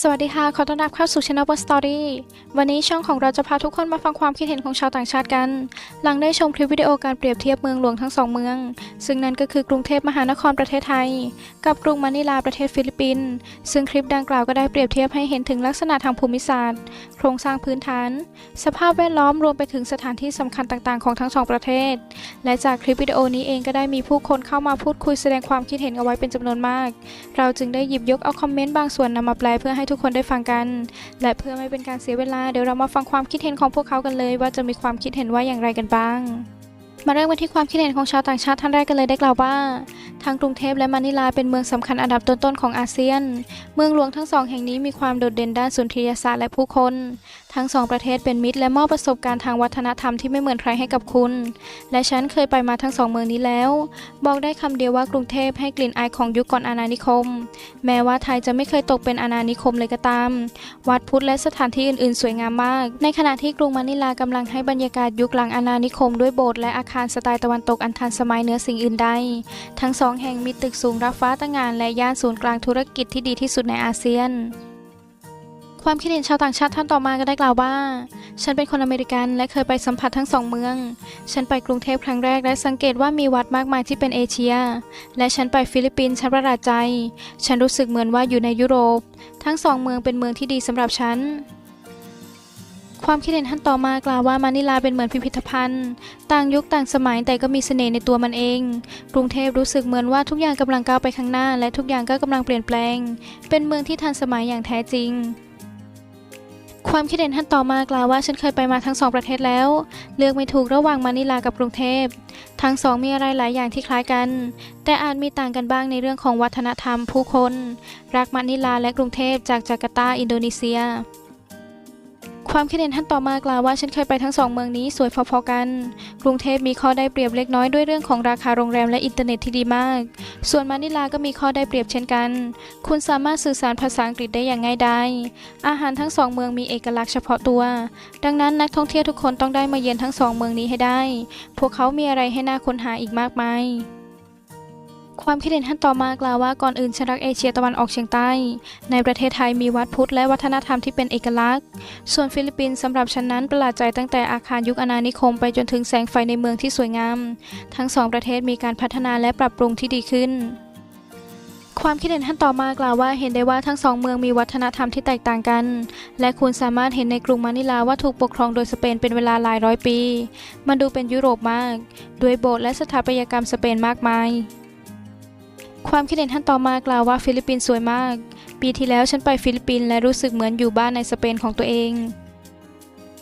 สวัสดีค่ะ ขอต้อนรับเข้าสู่ Channel World Story วันนี้ช่องของเราจะพาทุกคนมาฟังความคิดเห็นของชาวต่างชาติกัน หลังได้ชมคลิปวิดีโอการเปรียบเทียบเมืองหลวงทั้งสองเมือง ซึ่งนั่นก็คือกรุงเทพมหานครประเทศไทย กับกรุงมะนิลาประเทศฟิลิปปินส์ ซึ่งคลิปดังกล่าวก็ได้เปรียบเทียบให้เห็นถึงลักษณะทางภูมิศาสตร์ โครงสร้างพื้นฐาน สภาพแวดล้อมรวมไปถึงสถานที่สำคัญต่างๆ ของทั้งสองประเทศ และจากคลิปวิดีโอนี้เองก็ได้มีผู้คนเข้ามาพูดคุยแสดงความคิดเห็นเอาไว้เป็นจำนวนมาก เราจึงได้หยิบยกเอาคอมเมนต์บางส่วนนำมาแปลเพื่อให้ทุกคนได้ฟังกัน และเพื่อไม่เป็นการเสียเวลาเดี๋ยวเรามาฟังความคิดเห็นของพวกเขากันเลย ว่าจะมีความคิดเห็นว่าอย่างไรกันบ้าง มาเริ่มกันที่ความคิดเห็นของชาวต่างชาติท่านแรกกันเลยได้กล่าวว่า ทางกรุงเทพและมะนิลาเป็นเมืองสำคัญอันดับต้นๆของอาเซียน เมืองหลวงทั้งสองแห่งนี้มีความโดดเด่นด้านสุนทรียศาสตร์และผู้คน ทั้งสองประเทศเป็นมิตรและมอบประสบการณ์ทางวัฒนธรรมที่ไม่เหมือนใครให้กับคุณ และฉันเคยไปมาทั้งสองเมืองนี้แล้ว บอกได้คำเดียวว่ากรุงเทพให้กลิ่นอายของยุคก่อนอาณานิคม แม้ว่าไทยจะไม่เคยตกเป็นอาณานิคมเลยก็ตาม วัดพุทธและสถานที่อื่นๆ สวยงามมาก ในขณะที่กรุงมะนิลากำลังให้บรรยากาศยุคหลังอาณานิคม ด้วยโบสถ์และอาคารสไตล์ตะวันตกอันทันสมัยเหนือสิ่งอื่นใด ทั้งสองแห่งมีตึกสูงรับฟ้าตะงาน และย่านศูนย์กลางธุรกิจที่ดีที่สุดในอาเซียน ความคิดเห็นชาวต่างชาติท่านต่อมาก็ได้กล่าวว่า ฉันเป็นคนอเมริกันและเคยไปสัมผัสทั้งสองเมือง ฉันไปกรุงเทพครั้งแรกและสังเกตว่ามีวัดมากมายที่เป็นเอเชีย และฉันไปฟิลิปปินส์ฉันประหลาดใจ ฉันรู้สึกเหมือนว่าอยู่ในยุโรป ทั้งสองเมืองเป็นเมืองที่ดีสำหรับฉัน ความคิดเห็นท่านต่อมากล่าวว่ามะนิลาเป็นเหมือนพิพิธภัณฑ์ ต่างยุคต่างสมัยแต่ก็มีเสน่ห์ในตัวมันเอง กรุงเทพรู้สึกเหมือนว่าทุกอย่างกำลังก้าวไปข้างหน้า และทุกอย่างก็กำลังเปลี่ยนแปลง เป็นเมืองที่ทันสมัยอย่างแท้จริง ความคิดเห็นท่านต่อมากล่าวว่าฉันเคยไปมาทั้งสองประเทศแล้ว เลือกไม่ถูกระหว่างมะนิลากับกรุงเทพ ทั้งสองมีอะไรหลายอย่างที่คล้ายกัน แต่อาจมีต่างกันบ้างในเรื่องของวัฒนธรรมผู้คน รักมะนิลาและกรุงเทพจากจาการ์ตา อินโดนีเซีย ความคิดเห็นท่านต่อมากล่าวว่าฉันเคยไปทั้งสองเมืองนี้สวยพอๆกัน กรุงเทพมีข้อได้เปรียบเล็กน้อยด้วยเรื่องของราคาโรงแรมและอินเทอร์เน็ตที่ดีมาก ส่วนมะนิลาก็มีข้อได้เปรียบเช่นกัน คุณสามารถสื่อสารภาษาอังกฤษได้อย่างง่ายดายอาหารทั้งสองเมืองมีเอกลักษณ์เฉพาะตัว ดังนั้นนักท่องเที่ยวทุกคนต้องได้มาเยือนทั้งสองเมืองนี้ให้ได้ พวกเขามีอะไรให้น่าค้นหาอีกมากมาย ความคิดเห็นท่านต่อมากล่าวว่าก่อนอื่นฉันรักเอเชียตะวันออกเฉียงใต้ ในประเทศไทยมีวัดพุทธและวัฒนธรรมที่เป็นเอกลักษณ์ ส่วนฟิลิปปินส์สำหรับฉันนั้นประหลาดใจตั้งแต่อาคารยุคอาณานิคมไปจนถึงแสงไฟในเมืองที่สวยงาม ทั้งสองประเทศมีการพัฒนาและปรับปรุงที่ดีขึ้นความคิดเห็นท่านต่อมากล่าวว่าเห็นได้ว่าทั้งสองเมืองมีวัฒนธรรมที่แตกต่างกัน และคุณสามารถเห็นในกรุงมะนิลาว่าถูกปกครองโดยสเปนเป็นเวลาหลายร้อยปี มันดูเป็นยุโรปมาก ด้วยโบสถ์และสถาปัตยกรรมสเปนมากมาย ความคิดเห็นท่านต่อมากล่าวว่าฟิลิปปินส์สวยมาก ปีที่แล้วฉันไปฟิลิปปินส์และรู้สึกเหมือนอยู่บ้านในสเปนของตัวเอง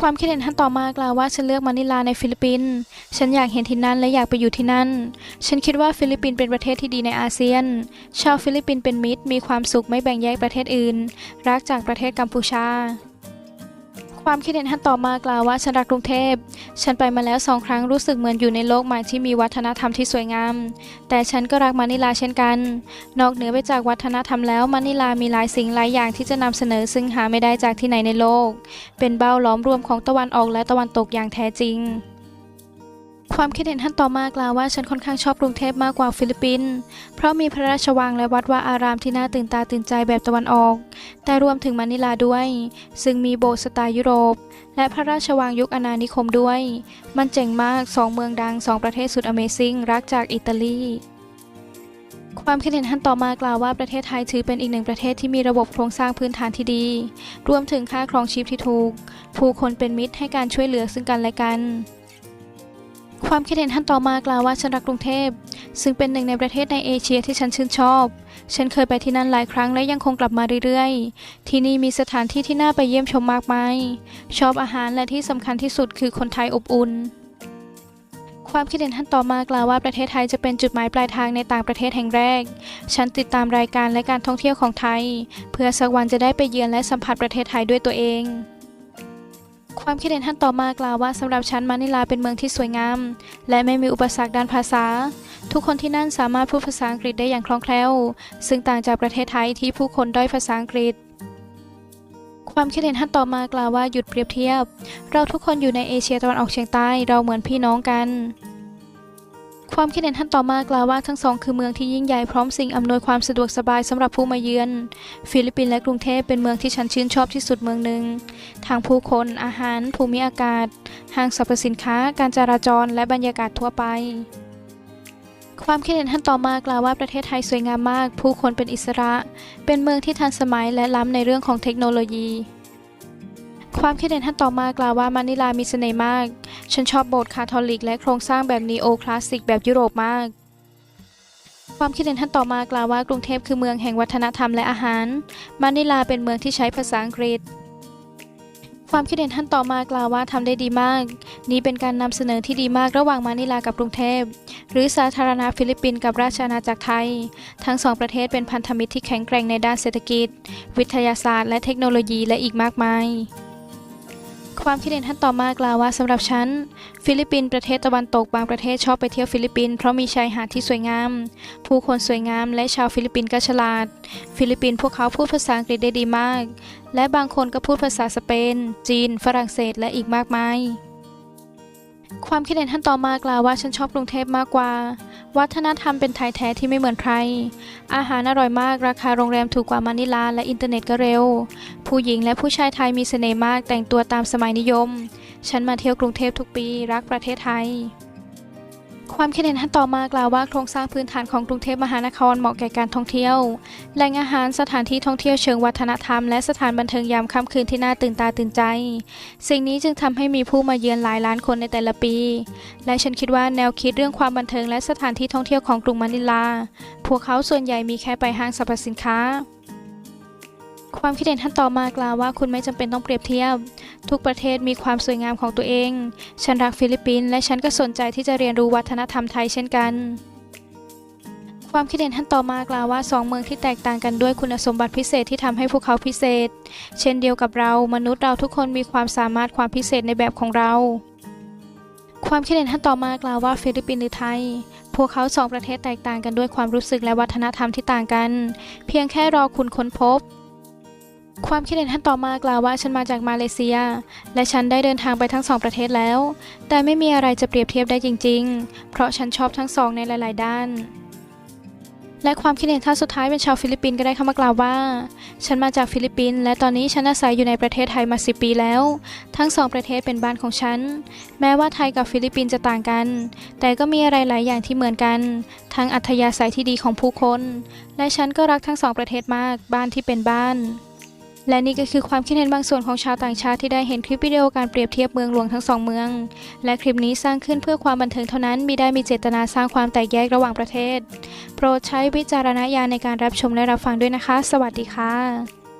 ความคิดเห็นท่านต่อมากล่าวว่าฉันเลือกมะนิลาในฟิลิปปินส์ ฉันอยากเห็นที่นั่นและอยากไปอยู่ที่นั่น ฉันคิดว่าฟิลิปปินส์เป็นประเทศที่ดีในอาเซียน ชาวฟิลิปปินส์เป็นมิตร มีความสุขไม่แบ่งแยกประเทศอื่น รักจากประเทศกัมพูชา ความคิดเห็นท่านต่อมากล่าวว่าฉันรักกรุงเทพ ฉันไปมาแล้วสองครั้งรู้สึกเหมือนอยู่ในโลกใหม่ที่มีวัฒนธรรมที่สวยงาม แต่ฉันก็รักมะนิลาเช่นกัน นอกเหนือไปจากวัฒนธรรมแล้วมะนิลามีหลายสิ่งหลายอย่างที่จะนำเสนอซึ่งหาไม่ได้จากที่ไหนในโลก เป็นเบ้าล้อมรวมของตะวันออกและตะวันตกอย่างแท้จริง ความคิดเห็นท่านต่อมากล่าวว่าฉันค่อนข้างชอบกรุงเทพมากกว่าฟิลิปปินส์เพราะมีพระราชวังและวัดวาอารามที่น่าตื่นตาตื่นใจแบบตะวันออก แต่รวมถึงมะนิลาด้วย ซึ่งมีโบสถ์สไตล์ยุโรป และพระราชวังยุคอาณานิคมด้วย มันเจ๋งมากสองเมืองดังสองประเทศสุด Amazing รักจากอิตาลีความคิดเห็นท่านต่อมากล่าวว่าประเทศไทยถือเป็นอีกหนึ่งประเทศที่มีระบบโครงสร้างพื้นฐานที่ดี รวมถึงค่าครองชีพที่ถูก ผู้คนเป็นมิตรให้การช่วยเหลือซึ่งกันและกัน ความคิดเห็นท่านต่อมากล่าวว่าฉันรักกรุงเทพ ซึ่งเป็นหนึ่งในประเทศในเอเชียที่ฉันชื่นชอบ ฉันเคยไปที่นั่นหลายครั้งและยังคงกลับมาเรื่อยๆ ที่นี่มีสถานที่ที่น่าไปเยี่ยมชมมากมาย ชอบอาหารและที่สำคัญที่สุดคือคนไทยอบอุ่น ความคิดเห็นท่านต่อมากล่าวว่าประเทศไทยจะเป็นจุดหมายปลายทางในต่างประเทศแห่งแรก ฉันติดตามรายการและการท่องเที่ยวของไทย เพื่อสักวันจะได้ไปเยือนและสัมผัสประเทศไทยด้วยตัวเอง ความคิดเห็นท่านต่อมากล่าวว่าสำหรับฉันมานิลาเป็นเมืองที่สวยงาม และไม่มีอุปสรรคด้านภาษา ทุกคนที่นั่นสามารถพูดภาษาอังกฤษได้อย่างคล่องแคล่ว ซึ่งต่างจากประเทศไทยที่ผู้คนด้อยภาษาอังกฤษ ความคิดเห็นท่านต่อมากล่าวว่าหยุดเปรียบเทียบ เราทุกคนอยู่ในเอเชียตะวันออกเฉียงใต้เราเหมือนพี่น้องกัน ความคิดเห็นท่านต่อมากล่าวว่าทั้งสองคือเมืองที่ยิ่งใหญ่พร้อมสิ่งอำนวยความสะดวกสบายสำหรับผู้มาเยือน ฟิลิปปินส์และกรุงเทพเป็นเมืองที่ฉันชื่นชอบที่สุดเมืองหนึ่งทางผู้คนอาหาร ภูมิอากาศ ห้างสรรพสินค้า การจราจร และบรรยากาศทั่วไป ความคิดเห็นท่านต่อมากล่าวว่าประเทศไทยสวยงามมาก ผู้คนเป็นอิสระ เป็นเมืองที่ทันสมัยและล้ำในเรื่องของเทคโนโลยี ความคิดเห็นท่านต่อมากล่าวว่ามะนิลามีเสน่ห์มาก ฉันชอบโบสถ์คาทอลิก และโครงสร้างแบบนีโอคลาสสิกแบบยุโรปมาก ความคิดเห็นท่านต่อมากล่าวว่ากรุงเทพคือเมืองแห่งวัฒนธรรมและอาหารมะนิลาเป็นเมืองที่ใช้ภาษาอังกฤษ ความคิดเห็นท่านต่อมากล่าวว่าทำได้ดีมาก นี่เป็นการนำเสนอที่ดีมากระหว่างมะนิลากับกรุงเทพ หรือสาธารณรัฐฟิลิปปินส์กับราชอาณาจักรไทย ทั้งสองประเทศเป็นพันธมิตรที่แข็งแกร่งในด้านเศรษฐกิจ วิทยาศาสตร์ และเทคโนโลยีและอีกมากมาย ความคิดเห็นท่านต่อมากล่าวว่าสำหรับฉัน ฟิลิปปินส์ประเทศตะวันตกบางประเทศชอบไปเที่ยวฟิลิปปินส์เพราะมีชายหาดที่สวยงาม ผู้คนสวยงามและชาวฟิลิปปินส์ก็ฉลาด ฟิลิปปินส์พวกเขาพูดภาษาอังกฤษได้ดีมาก และบางคนก็พูดภาษาสเปน จีน ฝรั่งเศสและอีกมากมาย ความคิดเห็นท่านต่อมากล่าวว่าฉันชอบกรุงเทพมากกว่า วัฒนธรรมเป็นไทยแท้ที่ไม่เหมือนใคร อาหารอร่อยมาก ราคาโรงแรมถูกกว่ามะนิลาและอินเทอร์เน็ตก็เร็ว ผู้หญิงและผู้ชายไทยมีเสน่ห์มากแต่งตัวตามสมัยนิยม ฉันมาเที่ยวกรุงเทพทุกปี รักประเทศไทย ความคิดเห็นท่านต่อมากล่าวว่าโครงสร้างพื้นฐานของกรุงเทพมหานครเหมาะแก่การท่องเที่ยว แหล่งอาหารสถานที่ท่องเที่ยวเชิงวัฒนธรรมและสถานบันเทิงยามค่ำคืนที่น่าตื่นตาตื่นใจ สิ่งนี้จึงทำให้มีผู้มาเยือนหลายล้านคนในแต่ละปี และฉันคิดว่าแนวคิดเรื่องความบันเทิงและสถานที่ท่องเที่ยวของกรุงมะนิลา พวกเขาส่วนใหญ่มีแค่ไปห้างสรรพสินค้า ความคิดเห็นท่านต่อมากล่าวว่าคุณไม่จำเป็นต้องเปรียบเทียบ ทุกประเทศมีความสวยงามของตัวเอง ฉันรักฟิลิปปินส์และฉันก็สนใจที่จะเรียนรู้วัฒนธรรมไทยเช่นกัน ความคิดเห็นท่านต่อมากล่าวว่าสองเมืองที่แตกต่างกันด้วยคุณสมบัติพิเศษที่ทำให้พวกเขาพิเศษ เช่นเดียวกับเรามนุษย์เราทุกคนมีความสามารถความพิเศษในแบบของเรา ความคิดเห็นท่านต่อมากล่าวว่าฟิลิปปินส์หรือไทยพวกเขาสองประเทศแตกต่างกันด้วยความรู้สึกและวัฒนธรรมที่ต่างกัน เพียงแค่รอคุณค้นพบ ความคิดเห็นท่านต่อมากล่าวว่าฉันมาจากมาเลเซีย และฉันได้เดินทางไปทั้งสองประเทศแล้ว แต่ไม่มีอะไรจะเปรียบเทียบได้จริง ๆ เพราะฉันชอบทั้งสองในหลาย ๆ ด้าน และความคิดเห็นท่านสุดท้ายเป็นชาวฟิลิปปินส์ก็ได้เข้ามากล่าวว่า ฉันมาจากฟิลิปปินส์และตอนนี้ฉันอาศัยอยู่ในประเทศไทยมา10ปีแล้ว ทั้งสองประเทศเป็นบ้านของฉัน แม้ว่าไทยกับฟิลิปปินส์จะต่างกัน แต่ก็มีอะไรหลายอย่างที่เหมือนกัน ทั้งอัธยาศัยที่ดีของผู้คน และฉันก็รักทั้งสองประเทศมาก บ้านที่เป็นบ้าน และนี่ก็คือความคิดเห็นบางส่วนของชาวต่างชาติที่ได้เห็นคลิปวิดีโอการเปรียบเทียบเมืองหลวงทั้งสองเมือง และคลิปนี้สร้างขึ้นเพื่อความบันเทิงเท่านั้นมิได้มีเจตนาสร้างความแตกแยกระหว่างประเทศ โปรดใช้วิจารณญาณในการรับชมและรับฟังด้วยนะคะ สวัสดีค่ะ